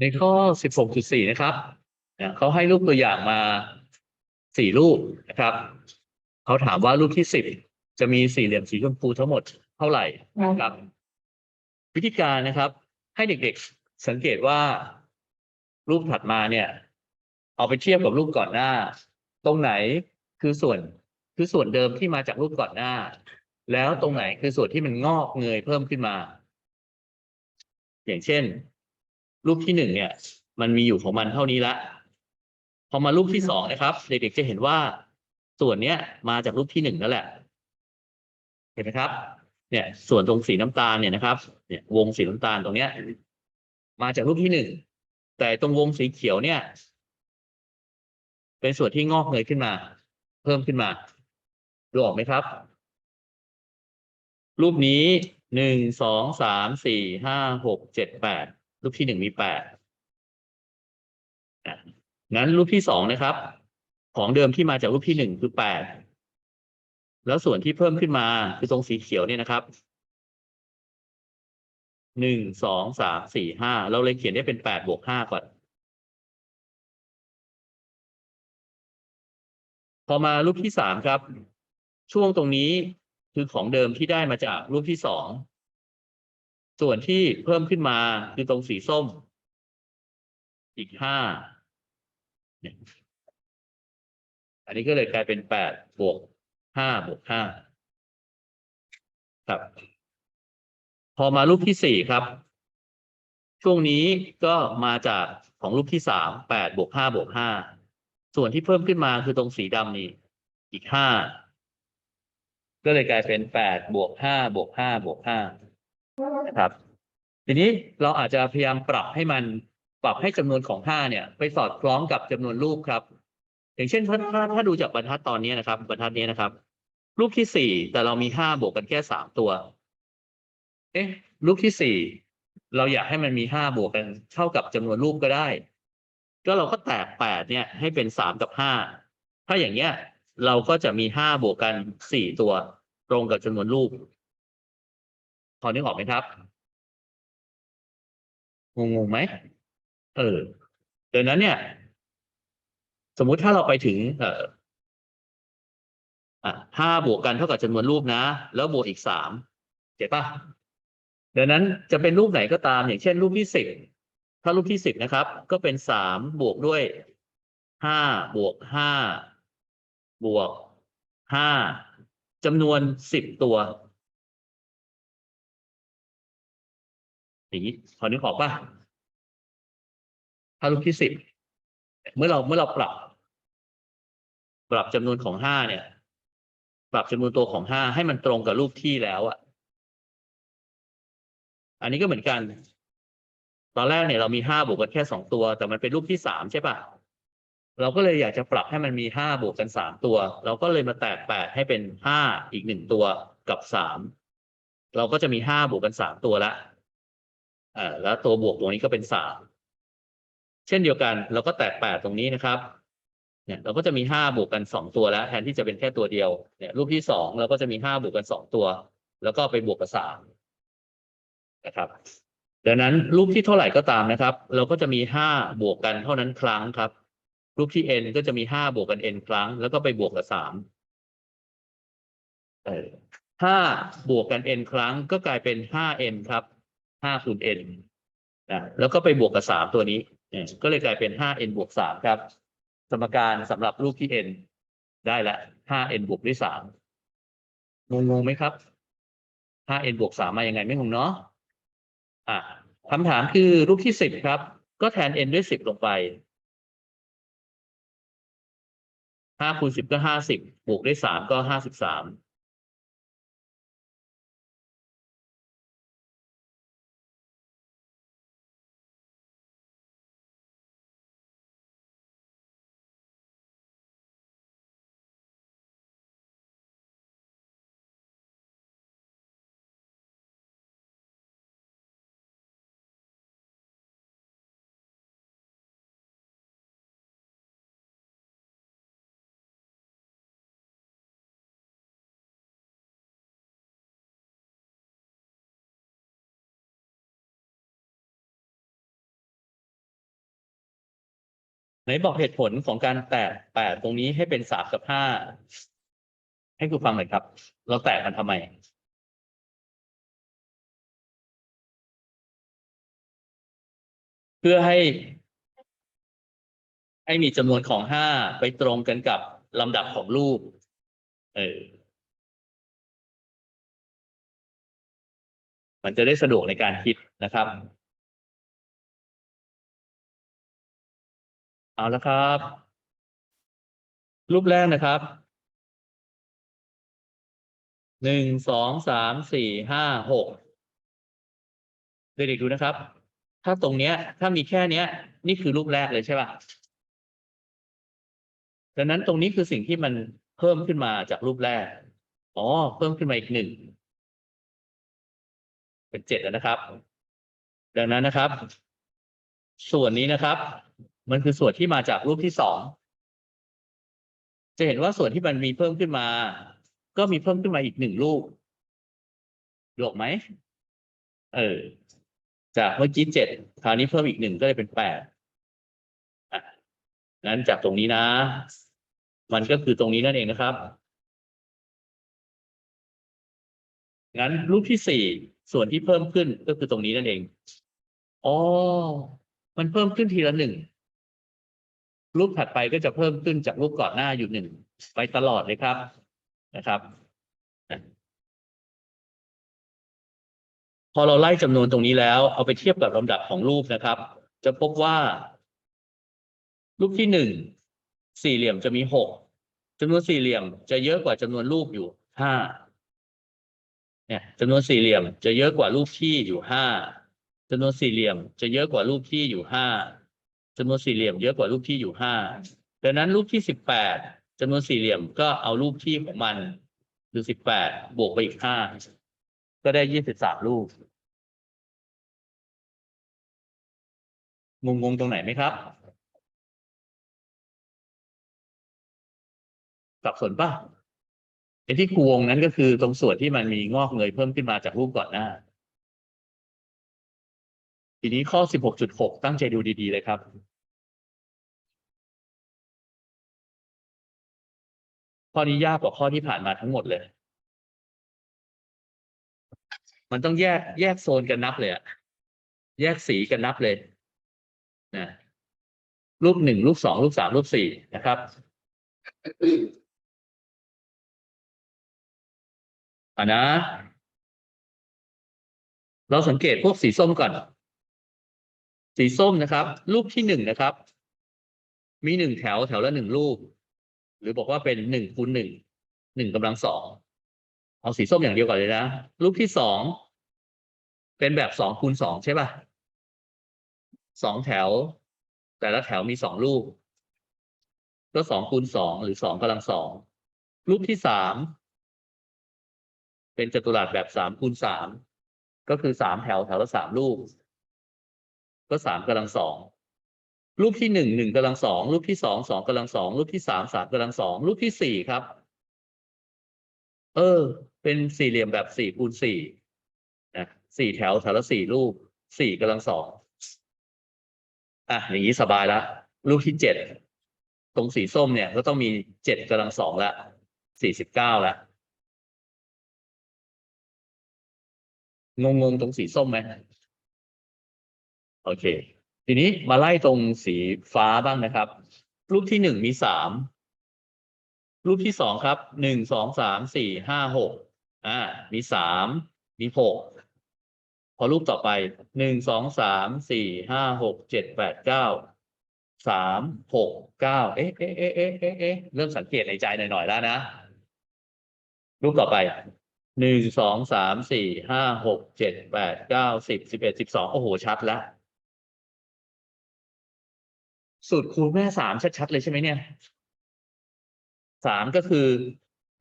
ในข้อ 16.4 นะครับเขาให้รูปตัวอย่างมาสี่รูปนะครับ เขาถามว่ารูปที่10จะมีสี่เหลี่ยมสีชมพูทั้งหมดเท่าไหร่ครับ วิธีการนะครับ ให้เด็กๆสังเกตว่า รูปถัดมาเนี่ย เอาไปเทียบกับรูปก่อนหน้า ตรงไหนคือส่วนคือส่วนเดิมที่มาจากรูปก่อนหน้า แล้วตรงไหนคือส่วนที่มันงอกเงยเพิ่มขึ้นมา อย่างเช่น รูปที่หนึ่งเนี่ย มันมีอยู่ของมันเท่านี้ละพอมารูปที่สองนะครับเด็กๆจะเห็นว่าส่วนเนี้ยมาจากรูปที่หนึ่งนั่นแหละ เห็นไหมครับ เนี่ย ส่วนตรงสีน้ำตาลเนี่ยนะครับ เนี่ยวงสีน้ำตาลตรงเนี้ย มาจากรูปที่หนึ่งแต่ตรงวงสีเขียวเนี่ย เป็นส่วนที่งอกเงยขึ้นมา เพิ่มขึ้นมาดูออกไหมครับ รูปนี้หนึ่งสองสามสี่ห้าหกเจ็ดแปด รูปที่หนึ่งมีแปดนะงั้นรูปที่สองนะครับ ของเดิมที่มาจากรูปที่หนึ่งคือแปดแล้วส่วนที่เพิ่มขึ้นมาคือตรงสีเขียวเนี่ยนะครับหนึ่งสองสามสี่ห้าเราเลยเขียนได้เป็นแปดบวกห้าก่อน พอมารูปที่สามครับ ช่วงตรงนี้คือของเดิมที่ได้มาจากรูปที่สอง ส่วนที่เพิ่มขึ้นมาคือตรงสีส้ม อีกห้าเนี่ยอันนี้ก็เลยกลายเป็นแปดบวกห้าบวกห้าครับ พอมารูปที่สี่ครับ ช่วงนี้ก็มาจากของรูปที่สามแปดบวกห้าบวกห้าส่วนที่เพิ่มขึ้นมาคือตรงสีดำนี่อีกห้าก็เลยกลายเป็นแปดบวกห้าบวกห้าบวกห้า นะครับ ทีนี้เราอาจจะพยายามปรับให้มันปรับให้จำนวนของห้าเนี่ย ไปสอดคล้องกับจำนวนรูปครับ อย่างเช่นถ้าถ้าถ้าดูจากบรรทัดตอนนี้นะครับ บรรทัดนี้นะครับ รูปที่สี่แต่เรามีห้าบวกกันแค่สามตัว เอ๊ะ รูปที่สี่เราอยากให้มันมีห้าบวกกันเท่ากับจำนวนรูปก็ได้ ก็เราก็แตกแปดเนี่ย ให้เป็นสามกับห้าถ้าอย่างเงี้ย เราก็จะมีห้าบวกกันสี่ตัว ตรงกับจำนวนรูป พอนึกออกไหมครับงงงๆไหมเออดังนั้นเนี่ย สมมุติถ้าเราไปถึง เอ่ออะห้าบวกกันเท่ากับจำนวนรูปนะ แล้วบวกอีกสามเจ็บปะดังนั้นจะเป็นรูปไหนก็ตาม อย่างเช่น รูปที่สิบถ้ารูปที่สิบนะครับ ก็เป็นสามบวกด้วยห้าบวกห้าบวกห้าจำนวนสิบตัว อย่างนี้พอนึกออกปะถ้ารูปที่สิบเมื่อเราเมื่อเราปรับ ปรับจำนวนของห้าเนี่ย ปรับจำนวนตัวของห้าให้มันตรงกับรูปที่แล้วอะอันนี้ก็เหมือนกัน ตอนแรกเนี่ยเรามีห้าบวกกันแค่สองตัว แต่มันเป็นรูปที่สามใช่ป่ะเราก็เลยอยากจะปรับให้มันมีห้าบวกกันสามตัว เราก็เลยมาแตกแปดให้เป็นห้าอีกหนึ่งตัวกับสามเราก็จะมีห้าบวกกันสามตัวละ อ่าแล้วตัวบวกตรงนี้ก็เป็นสามเช่นเดียวกันเราก็แตกแปดตรงนี้นะครับ เนี่ยเราก็จะมีห้าบวกกันสองตัวแล้วแทนที่จะเป็นแค่ตัวเดียวเนี่ยรูปที่สองเราก็จะมีห้าบวกกันสองตัว แล้วก็ไปบวกกับสามนะครับดังนั้นรูปที่เท่าไหร่ก็ตามนะครับ เราก็จะมีห้าบวกกันเท่านั้นครั้งครับ รูปที่ n ก็จะมีห้าบวกกัน n ครั้ง แล้วก็ไปบวกกับสามเออห้าบวกกัน n ครั้งก็กลายเป็นห้า n ครับ ห้าคูณ n นะแล้วก็ไปบวกกับสามตัวนี้ก็เลยกลายเป็นห้า n บวกสามครับ สมการสำหรับรูปที่ n ได้ละห้า n บวกด้วยสามงงงไหมครับห้า n บวกสามมายังไงไม่งงเนาะอะคำถามคือรูปที่สิบครับ ก็แทน n ด้วยสิบลงไปห้าคูณสิบก็ห้าสิบบวกด้วยสามก็ห้าสิบสาม ไหนบอกเหตุผลของการแตกแปดตรงนี้ให้เป็นสามกับห้าให้ครูฟังหน่อยครับ เราแตกมันทำไมเพื่อให้ ให้มีจำนวนของห้าไปตรงกันกับลำดับของรูป เออ มันจะได้สะดวกในการคิดนะครับ เอาละครับ รูปแรกนะครับ หนึ่ง สอง สาม สี่ ห้า หก เด็กๆดูนะครับ ถ้าตรงเนี้ย ถ้ามีแค่เนี้ย นี่คือรูปแรกเลยใช่ป่ะ ดังนั้นตรงนี้คือสิ่งที่มันเพิ่มขึ้นมาจากรูปแรก อ๋อ เพิ่มขึ้นมาอีกหนึ่ง เป็นเจ็ดแล้วนะครับ ดังนั้นนะครับ ส่วนนี้นะครับ มันคือส่วนที่มาจากรูปที่สองจะเห็นว่าส่วนที่มันมีเพิ่มขึ้นมา ก็มีเพิ่มขึ้นมาอีกหนึ่งรูปดูออกไหม เออ จากเมื่อกี้เจ็ดคราวนี้เพิ่มอีกหนึ่งก็เลยเป็นแปดอะงั้นจากตรงนี้นะ มันก็คือตรงนี้นั่นเองนะครับ งั้นรูปที่สี่ส่วนที่เพิ่มขึ้นก็คือตรงนี้นั่นเอง อ๋อ มันเพิ่มขึ้นทีละหนึ่ง รูปถัดไปก็จะเพิ่มขึ้นจากรูปก่อนหน้าอยู่หนึ่งไปตลอดเลยครับนะครับ พอเราไล่จำนวนตรงนี้แล้ว เอาไปเทียบกับลำดับของรูปนะครับ จะพบว่า รูปที่หนึ่งสี่เหลี่ยมจะมีหกจำนวนสี่เหลี่ยมจะเยอะกว่าจำนวนรูปอยู่ห้าเนี่ยจำนวนสี่เหลี่ยมจะเยอะกว่ารูปที่อยู่ห้าจำนวนสี่เหลี่ยมจะเยอะกว่ารูปที่อยู่ห้า จำนวนสี่เหลี่ยมเยอะกว่ารูปที่อยู่ห้าดังนั้นรูปที่สิบแปดจำนวนสี่เหลี่ยมก็เอารูปที่ของมันคือสิบแปดบวกไปอีกห้าก็ได้ยี่สิบสามรูปงงงตรงไหนไหมครับสับสนป่ะไอ้ที่ควงนั้นก็คือตรงส่วนที่มันมีงอกเงยเพิ่มขึ้นมาจากรูปก่อนหน้า ทีนี้ข้อ 16.6 ตั้งใจดูดี ๆ เลยครับ ข้อนี้ยากกว่าข้อที่ผ่านมาทั้งหมดเลย มันต้องแยกแยกโซนกันนับเลยอะแยกสีกันนับเลยนะรูปหนึ่งรูปสองรูปสามรูปสี่นะครับอ่านะ เราสังเกตพวกสีส้มก่อน สีส้มนะครับ รูปที่หนึ่งนะครับ มีหนึ่งแถวแถวละหนึ่งรูป หรือบอกว่าเป็นหนึ่งคูณหนึ่งหนึ่งกำลังสองเอาสีส้มอย่างเดียวก่อนเลยนะ รูปที่สองเป็นแบบสองคูณสองใช่ป่ะสองแถว แต่ละแถวมีสองรูป ก็สองคูณสองหรือสองกำลังสองรูปที่สามเป็นจัตุรัสแบบสามคูณสามก็คือสามแถวแถวละสามรูป ก็สามกำลังสองรูปที่หนึ่งหนึ่งกำลังสองรูปที่สองสองกำลังสองรูปที่สามสามกำลังสองรูปที่สี่ครับ เออ เป็นสี่เหลี่ยมแบบสี่คูณสี่นะสี่แถวแถวละสี่รูปสี่กำลังสองอะอย่างนี้สบายละรูปที่เจ็ดตรงสีส้มเนี่ย ก็ต้องมีเจ็ดกำลังสองละสี่สิบเก้าละงงงๆตรงสีส้มไหม โอเค ทีนี้มาไล่ตรงสีฟ้าบ้างนะครับ รูปที่หนึ่งมีสามรูปที่สองครับหนึ่งสองสามสี่ห้าหกอ่ามีสามมีหกพอรูปต่อไปหนึ่งสองสามสี่ห้าหกเจ็ดแปดเก้าสามหกเก้าเอ๊ะเอ๊ะเอ๊ะเอ๊ะเอ๊ะเอ๊ะเริ่มสังเกตในใจหน่อยๆแล้วนะ รูปต่อไปหนึ่งสองสามสี่ห้าหกเจ็ดแปดเก้าสิบสิบเอ็ดสิบสองโอ้โหชัดแล้ว สูตรคูณแม่สามชัดๆเลยใช่ไหมเนี่ยสามก็คือ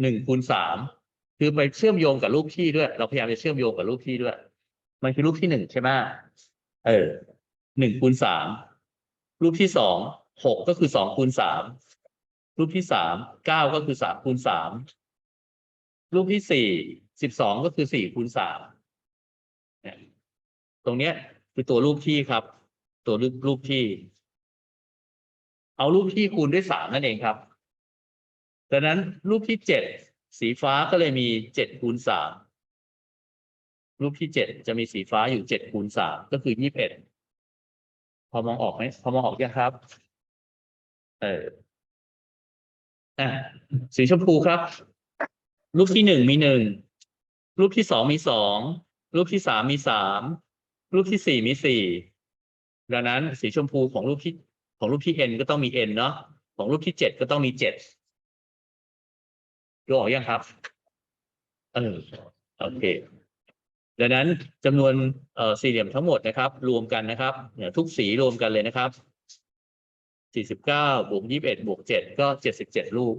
หนึ่งคูณสามคือไปเชื่อมโยงกับรูปที่ด้วย เราพยายามจะเชื่อมโยงกับรูปที่ด้วย มันคือรูปที่หนึ่งใช่ไหมเออหนึ่งคูณสามรูปที่สองหกก็คือสองคูณสามรูปที่สามเก้าก็คือสามคูณสามรูปที่สี่สิบสองก็คือสี่คูณสามเนี่ยตรงเนี้ยคือตัวรูปที่ครับ ตัวรูปรูปที่ เอารูปที่คูณด้วยสามนั่นเองครับดังนั้นรูปที่เจ็ดสีฟ้าก็เลยมีเจ็ดคูณสามรูปที่เจ็ดจะมีสีฟ้าอยู่เจ็ดคูณสามก็คือยี่สิบเอ็ดพอมองออกไหมพอมองออกยังครับ เอออะสีชมพูครับ รูปที่หนึ่งมีหนึ่งรูปที่สองมีสองรูปที่สามมีสามรูปที่สี่มีสี่ดังนั้นสีชมพูของรูปที่ ของรูปที่ n ก็ต้องมี n เนาะของรูปที่เจ็ดก็ต้องมีเจ็ดดูออกยังครับ เออโอเค ดังนั้นจำนวนสี่เหลี่ยมทั้งหมดนะครับ รวมกันนะครับเนี่ยทุกสีรวมกันเลยนะครับสี่สิบเก้าบวกยี่สิบเอ็ดบวกเจ็ดก็เจ็ดสิบเจ็ดรูป